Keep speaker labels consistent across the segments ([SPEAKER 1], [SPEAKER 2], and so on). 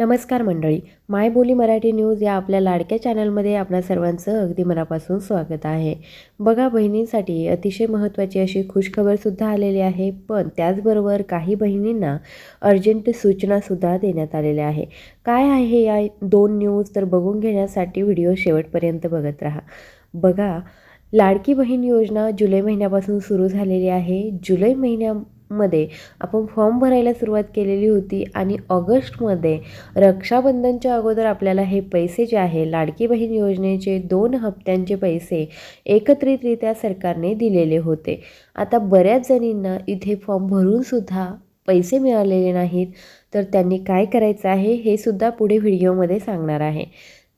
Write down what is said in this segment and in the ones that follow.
[SPEAKER 1] नमस्कार मंडळी. माय बोली मराठी न्यूज या आपल्या लाडक्या चॅनलमध्ये आपणा सर्वांचं अगदी मनापासून स्वागत आहे. बघा बहिणींसाठी अतिशय महत्त्वाची अशी खुशखबरसुद्धा आलेली आहे पण त्याचबरोबर काही बहिणींना अर्जंट सूचनासुद्धा देण्यात आलेल्या आहे. काय आहे या दोन न्यूज? तर बघून घेण्यासाठी व्हिडिओ शेवटपर्यंत बघत राहा. बघा लाडकी बहीण योजना जुलै महिन्यापासून सुरू झालेली आहे. जुलै महिन्या मध्ये आपण फॉर्म भरायला सुरुवात केलेली होती आणि ऑगस्टमध्ये रक्षाबंधनच्या अगोदर आपल्याला हे पैसे जे आहे लाडकी बहीण योजनेचे दोन हप्त्यांचे पैसे एकत्रितरित्या सरकारने दिलेले होते. आता बऱ्याच जणींना इथे फॉर्म भरूनसुद्धा पैसे मिळालेले नाहीत. तर त्यांनी काय करायचं आहे हे सुद्धा पुढे व्हिडिओमध्ये सांगणार आहे.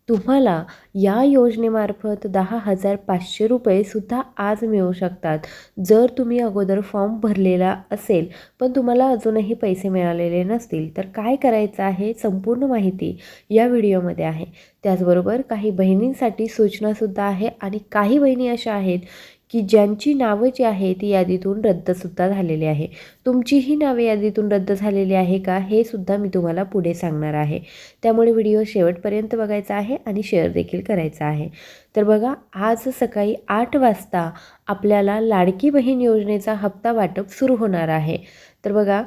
[SPEAKER 1] तुम्हाला या योजनेमार्फत दहा हजार पाचशे रुपयेसुद्धा आज मिळू शकतात जर तुम्ही अगोदर फॉर्म भरलेला असेल. पण तुम्हाला अजूनही पैसे मिळालेले नसतील तर काय करायचं आहे संपूर्ण माहिती या व्हिडिओमध्ये आहे. त्याचबरोबर काही बहिणींसाठी सूचनासुद्धा आहे आणि काही बहिणी अशा आहेत की ज्यांची नावं जी आहे ती यादीतून रद्दसुद्धा झालेली आहे. तुमचीही नावे यादीतून रद्द झालेली आहे का हे सुद्धा मी तुम्हाला पुढे सांगणार आहे. त्यामुळे व्हिडिओ शेवटपर्यंत बघायचा आहे आणि शेअर देखील करायचा आहे. तर बघा आज सकाळी आठ वाजता आपल्याला लाडकी बहीण योजनेचा हप्ता वाटप सुरू होणार आहे. तर बघा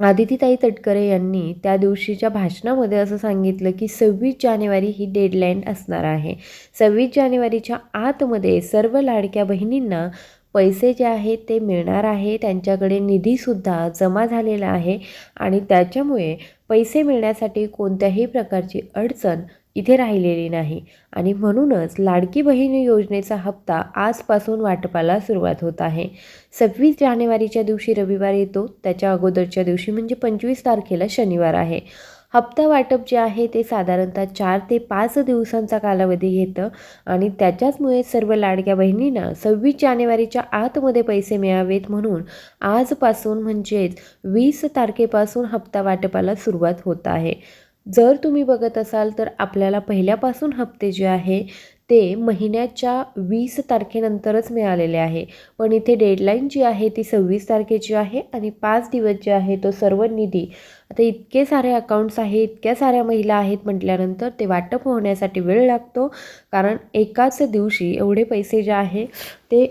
[SPEAKER 1] आदितीताई तटकरे यांनी त्या दिवशीच्या भाषणामध्ये असं सांगितलं की सव्वीस जानेवारी ही डेडलाईन असणार आहे. सव्वीस जानेवारीच्या आतमध्ये सर्व लाडक्या बहिणींना पैसे जे आहेत ते मिळणार आहे. त्यांच्याकडे निधीसुद्धा जमा झालेला आहे. आणि त्याच्यामुळे पैसे मिळण्यासाठी कोणत्याही प्रकारची अडचण इथे राहिलेली नाही. आणि म्हणूनच लाडकी बहीण योजनेचा हप्ता आजपासून वाटपाला सुरुवात होत आहे. सव्वीस जानेवारीच्या दिवशी रविवार येतो. त्याच्या अगोदरच्या दिवशी म्हणजे पंचवीस तारखेला शनिवार आहे. हप्ता वाटप जे आहे ते साधारणतः चार ते पाच दिवसांचा कालावधी घेतं. आणि त्याच्याचमुळे सर्व लाडक्या बहिणींना सव्वीस जानेवारीच्या आतमध्ये पैसे मिळावेत म्हणून आजपासून म्हणजेच वीस तारखेपासून हप्ता वाटपाला सुरुवात होत आहे. जर तुम्ही बघत असाल तर आपल्याला पहिल्यापासून हप्ते जे आहे ते महिन्याच्या वीस तारखेनंतरच मिळालेले आहे. पण इथे डेडलाईन जी आहे ती सव्वीस तारखेची आहे आणि पाच दिवस जे आहे तो सर्व निधी. आता इतके सारे अकाउंट्स आहे इतक्या साऱ्या महिला आहेत म्हटल्यानंतर ते वाटप होण्यासाठी वेळ लागतो. कारण एकाच दिवशी एवढे पैसे जे आहे ते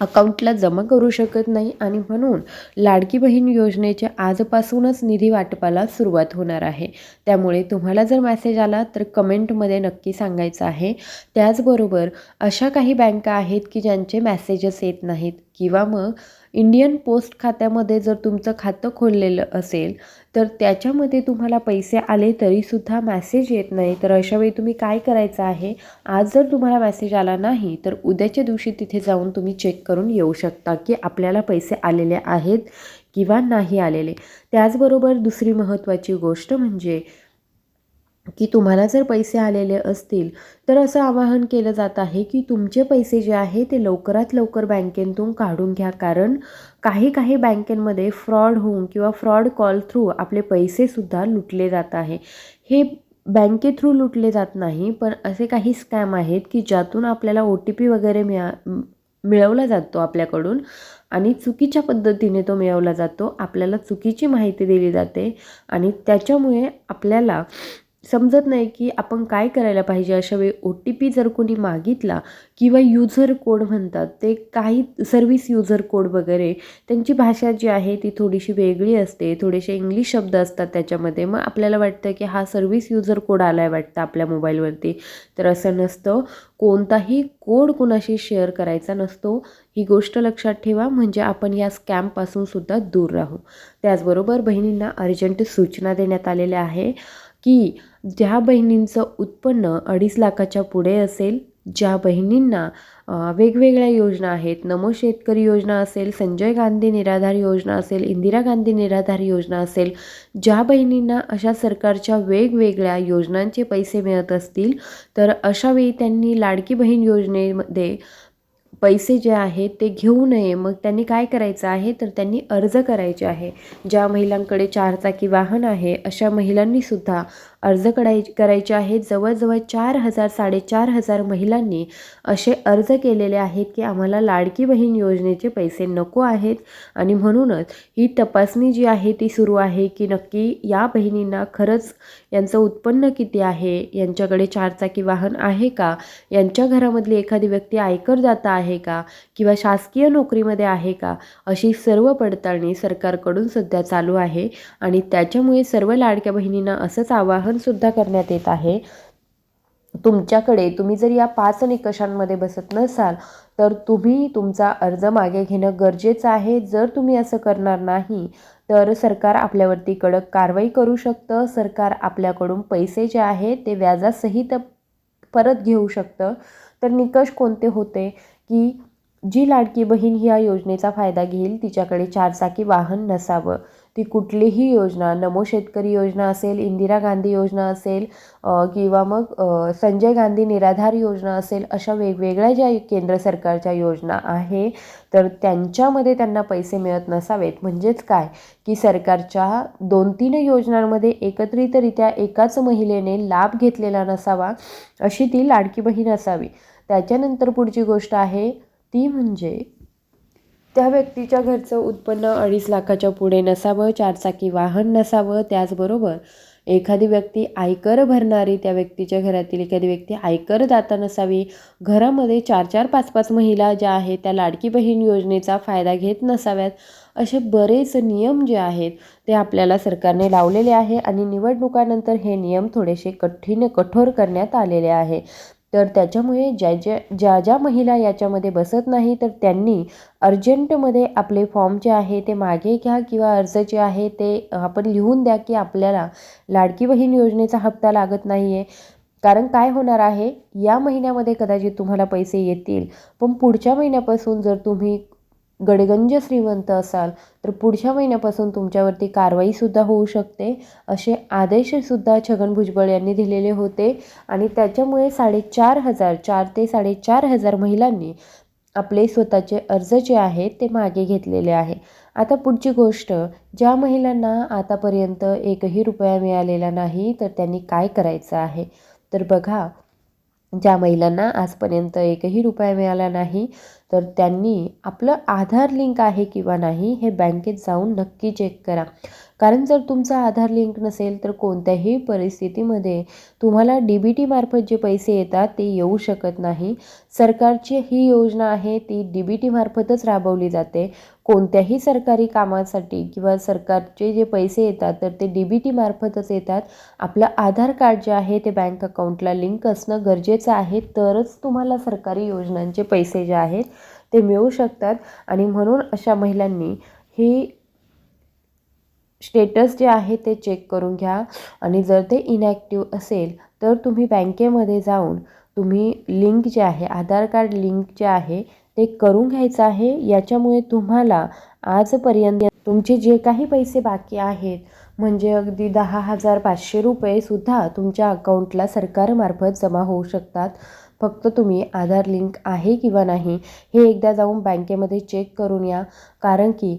[SPEAKER 1] अकाउंटला जमा करू शकत नाही आणि म्हणून लाडकी बहीण योजनेच्या आजपासूनच निधी वाटपाला सुरुवात होणार आहे. त्यामुळे तुम्हाला जर मेसेज आला तर कमेंटमध्ये नक्की सांगायचं आहे. त्याचबरोबर अशा काही बँका आहेत की ज्यांचे मेसेजेस येत नाहीत किंवा मग इंडियन पोस्ट खात्यामध्ये जर तुमचं खातं खोललेलं असेल तर त्याच्यामध्ये तुम्हाला पैसे आले तरीसुद्धा मॅसेज येत नाही. तर अशावेळी तुम्ही काय करायचं आहे? आज जर तुम्हाला मॅसेज आला नाही तर उद्याच्या दिवशी तिथे जाऊन तुम्ही चेक करून येऊ शकता की आपल्याला पैसे आलेले आहेत किंवा नाही आलेले. त्याचबरोबर दुसरी महत्त्वाची गोष्ट म्हणजे की तुम्हाला जर पैसे आलेले असतील तर असं आवाहन केलं जात आहे की तुमचे पैसे जे आहे ते लवकरात लवकर बँकेतून काढून घ्या. कारण काही काही बँकेमध्ये फ्रॉड होऊन किंवा फ्रॉड कॉल थ्रू आपले पैसेसुद्धा लुटले जात आहे. हे बँके थ्रू लुटले जात नाही पण असे काही स्कॅम आहेत की ज्यातून आपल्याला ओ टी पी वगैरे मिळा मिळवला जातो आपल्याकडून आणि चुकीच्या पद्धतीने तो मिळवला जातो. आपल्याला चुकीची माहिती दिली जाते आणि त्याच्यामुळे आपल्याला समजत नाही की आपण काय करायला पाहिजे. अशा वेळी ओ टी पी जर कोणी मागितला किंवा युझर कोड म्हणतात ते काही सर्व्हिस युजर कोड वगैरे त्यांची भाषा जी आहे ती थोडीशी वेगळी असते थोडेसे इंग्लिश शब्द असतात त्याच्यामध्ये. मग आपल्याला वाटतं की हा सर्व्हिस युझर कोड आला आहे वाटतं आपल्या मोबाईलवरती तर असं नसतं. कोणताही कोड कोणाशी शेअर करायचा नसतो. ही गोष्ट लक्षात ठेवा. म्हणजे आपण या स्कॅमपासूनसुद्धा दूर राहू. त्याचबरोबर बहिणींना अर्जंट सूचना देण्यात आलेल्या आहे. की ज्या बहिणींचं उत्पन्न अडीच लाखाच्या पुढे असेल ज्या बहिणींना वेगवेगळ्या योजना आहेत नमो शेतकरी योजना असेल संजय गांधी निराधार योजना असेल इंदिरा गांधी निराधार योजना असेल ज्या बहिणींना अशा सरकारच्या वेगवेगळ्या योजनांचे पैसे मिळत असतील तर अशावेळी त्यांनी लाडकी बहीण योजनेमध्ये पैसे जे आहेत ते घेऊ नये. मग त्यांनी काय करायचं आहे? तर त्यांनी अर्ज करायचे आहे. ज्या महिलांकडे चारचाकी वाहन आहे अशा महिलांनीसुद्धा अर्ज कराय करायचे आहेत. जवळजवळ चार हजार साडेचार हजार महिलांनी असे अर्ज केलेले आहेत की आम्हाला लाडकी बहीण योजनेचे पैसे नको आहेत आणि म्हणूनच ही तपासणी जी आहे ती सुरू आहे की नक्की या बहिणींना खरंच यांचं उत्पन्न किती आहे? यांच्याकडे चारचाकी वाहन आहे का? यांच्या घरामधली एखादी व्यक्ती आयकरदाता आहे का? किंवा शासकीय नोकरीमध्ये आहे का? अशी सर्व पडताळणी सरकारकडून सध्या चालू आहे आणि त्याच्यामुळे सर्व लाडक्या बहिणींना असंच आवाहनसुद्धा करण्यात येत आहे. तुमच्याकडे तुम्ही जर या पाच निकषांमध्ये बसत नसाल तर तुम्ही तुमचा अर्ज मागे घेणं गरजेचं आहे. जर तुम्ही असं करणार नाही तर सरकार आपल्यावरती कडक कारवाई करू शकतं. सरकार आपल्याकडून पैसे जे आहे ते व्याजासहित परत घेऊ शकतं. तर निकष कोणते होते? की जी लाडकी बहीण ह्या योजनेचा फायदा घेईल तिच्याकडे चारचाकी वाहन नसावं. ती कुठलीही योजना नमो शेतकरी योजना असेल इंदिरा गांधी योजना असेल किंवा मग संजय गांधी निराधार योजना असेल अशा वेगवेगळ्या ज्या केंद्र सरकारच्या योजना आहे तर त्यांच्यामध्ये त्यांना पैसे मिळत नसावेत. म्हणजेच काय? की सरकारच्या दोन तीन योजनांमध्ये एकत्रितरित्या एकाच महिलेने लाभ घेतलेला नसावा अशी ती लाडकी बहीण असावी. त्याच्यानंतर पुढची गोष्ट आहे ती म्हणजे त्या व्यक्तीच्या घरचं उत्पन्न अडीच लाखाच्या पुढे नसावं चारचाकी वाहन नसावं त्याचबरोबर एखादी व्यक्ती आयकर भरणारी त्या व्यक्तीच्या घरातील एखादी व्यक्ती आयकर दाता नसावी घरामध्ये चार चार पाच पाच महिला ज्या आहेत त्या लाडकी बहीण योजनेचा फायदा घेत नसाव्यात असे बरेच नियम जे आहेत ते आपल्याला सरकारने लावलेले आहे आणि निवडणुकानंतर हे नियम थोडेसे कठीण कठोर करण्यात आलेले आहे. तर त्याच्यामुळे ज्या ज्या ज्या ज्या महिला याच्यामध्ये बसत नाही तर त्यांनी अर्जंटमध्ये आपले फॉर्म जे आहे ते मागे घ्या किंवा अर्ज जे आहे ते आपण लिहून द्या की आपल्याला लाडकी बहीण योजनेचा हप्ता लागत नाही आहे कारण काय होणार आहे? या महिन्यामध्ये कदाचित तुम्हाला पैसे येतील. पण पुढच्या महिन्यापासून जर तुम्ही गडगंज श्रीमंत असाल तर पुढच्या महिन्यापासून तुमच्यावरती कारवाईसुद्धा होऊ शकते. असे आदेशसुद्धा छगन भुजबळ यांनी दिलेले होते. आणि त्याच्यामुळे साडेचार हजार चार ते साडेचार हजार महिलांनी आपले स्वतःचे अर्ज जे आहेत ते मागे घेतलेले आहे. आता पुढची गोष्ट ज्या महिलांना आतापर्यंत एकही रुपया मिळालेला नाही तर त्यांनी काय करायचं आहे? तर बघा ज्या महिलांना आजपर्यंत एकही रुपया मिळाला नाही तर त्यांनी आपलं आधार लिंक आहे किंवा नाही हे बँकेत जाऊन नक्की चेक करा. कारण जर तुमचा आधार लिंक नसेल तर कोणत्याही परिस्थितीमध्ये तुम्हाला डी बी टीमार्फत जे पैसे येतात ते येऊ शकत नाही. सरकारची ही योजना आहे ती डी बी टीमार्फतच राबवली जाते. कोणत्याही सरकारी कामासाठी किंवा सरकारचे जे पैसे येतात तर ते डी बी टीमार्फतच येतात. आपलं आधार कार्ड जे आहे ते बँक अकाउंटला लिंक असणं गरजेचं आहे. तरच तुम्हाला सरकारी योजनांचे पैसे जे आहेत ते मिळू शकतात. आणि म्हणून अशा महिलांनी ही स्टेटस जे आहे ते चेक करून घ्या. आणि जर ते इनॅक्टिव्ह असेल तर तुम्ही बँकेमध्ये जाऊन तुम्ही लिंक जे आहे आधार कार्ड लिंक जे आहे ते करून घ्यायचं आहे. याच्यामुळे तुम्हाला आजपर्यंत तुमचे जे काही पैसे बाकी आहेत म्हणजे अगदी दहा हजार पाचशे रुपयेसुद्धा तुमच्या अकाउंटला सरकारमार्फत जमा होऊ शकतात. फक्त तुम्ही आधार लिंक आहे किंवा नाही हे एकदा जाऊन बँकेमध्ये चेक करून या. कारण की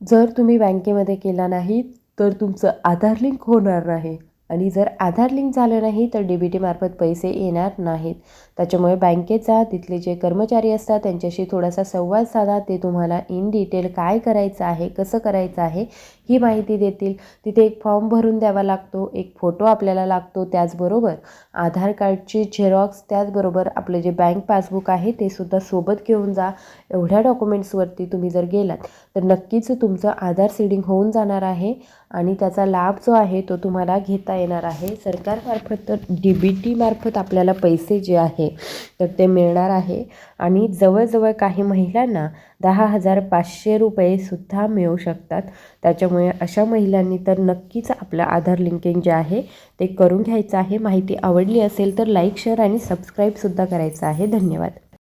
[SPEAKER 1] जर तुम्ही बँकेमध्ये केला नाही तर तुमचं आधार लिंक होणार नाही. आणि जर आधार लिंक झालं नाही तर डी बी टीमार्फत पैसे येणार नाहीत. त्याच्यामुळे बँकेत जा तिथले जे कर्मचारी असतात त्यांच्याशी थोडासा संवाद साधा. ते तुम्हाला इन डिटेल काय करायचं आहे कसं करायचं आहे ही माहिती देतील. तिथे एक फॉर्म भरून द्यावा लागतो एक फोटो आपल्याला लागतो त्याचबरोबर. आधार कार्डची झेरॉक्स त्याचबरोबर आपलं जे बँक पासबुक आहे ते सुद्धा सोबत घेऊन जा. एवढ्या डॉक्युमेंट्सवरती तुम्ही जर गेलात तर नक्कीच तुमचं आधार सीडिंग होऊन जाणार आहे. आणि त्याचा लाभ जो आहे तो तुम्हाला घेता येणार आहे. सरकारमार्फत तर डी बी टीमार्फत आपल्याला पैसे जे आहे आहे तर ते मिळणार आहे. आणि जवळजवळ काही महिलांना दहा हजार पाचशे रुपयेसुद्धा मिळू शकतात. त्याच्यामुळे अशा महिलांनी तर नक्कीच आपलं आधार लिंकिंग जे आहे ते करून घ्यायचं आहे. माहिती आवडली असेल तर लाईक शेअर आणि सबस्क्राईबसुद्धा करायचं आहे. धन्यवाद.